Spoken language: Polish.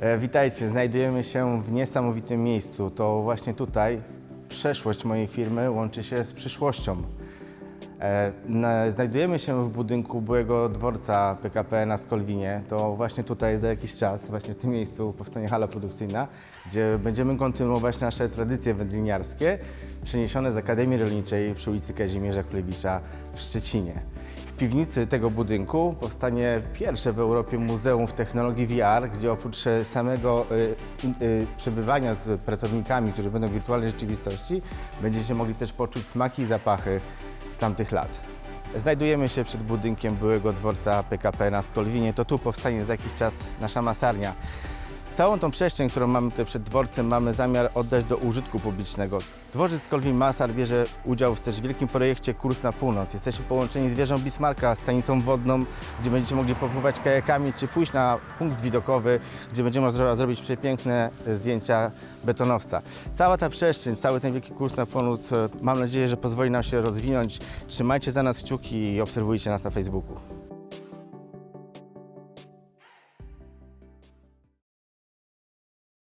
E, Witajcie, znajdujemy się w niesamowitym miejscu. To właśnie tutaj przeszłość mojej firmy łączy się z przyszłością. E, na- Znajdujemy się w budynku byłego dworca PKP na Skolwinie. To właśnie tutaj za jakiś czas, właśnie w tym miejscu powstanie hala produkcyjna, gdzie będziemy kontynuować nasze tradycje wędliniarskie przeniesione z Akademii Rolniczej przy ulicy Kazimierza Królewicza w Szczecinie. Piwnicy tego budynku powstanie pierwsze w Europie muzeum w technologii VR, gdzie oprócz e, samego y, y, przebywania z pracownikami, którzy będą w wirtualnej rzeczywistości, będziecie mogli też poczuć smaki i zapachy z tamtych lat. Znajdujemy się przed budynkiem byłego dworca PKP na Skolwinie. To tu powstanie za jakiś czas nasza masarnia. Całą tą przestrzeń, którą mamy tutaj przed dworcem, mamy zamiar oddać do użytku publicznego. Dworzec Kolwin Masar bierze udział w też wielkim projekcie Kurs na Północ. Jesteśmy połączeni z wieżą Bismarka, z stanicą wodną, gdzie będziecie mogli popływać kajakami, czy pójść na punkt widokowy, gdzie będziemy można zrobić przepiękne zdjęcia betonowca. Cała ta przestrzeń, cały ten wielki Kurs na Północ, e, mam nadzieję, że pozwoli nam się rozwinąć. Trzymajcie za nas kciuki i obserwujcie nas na Facebooku.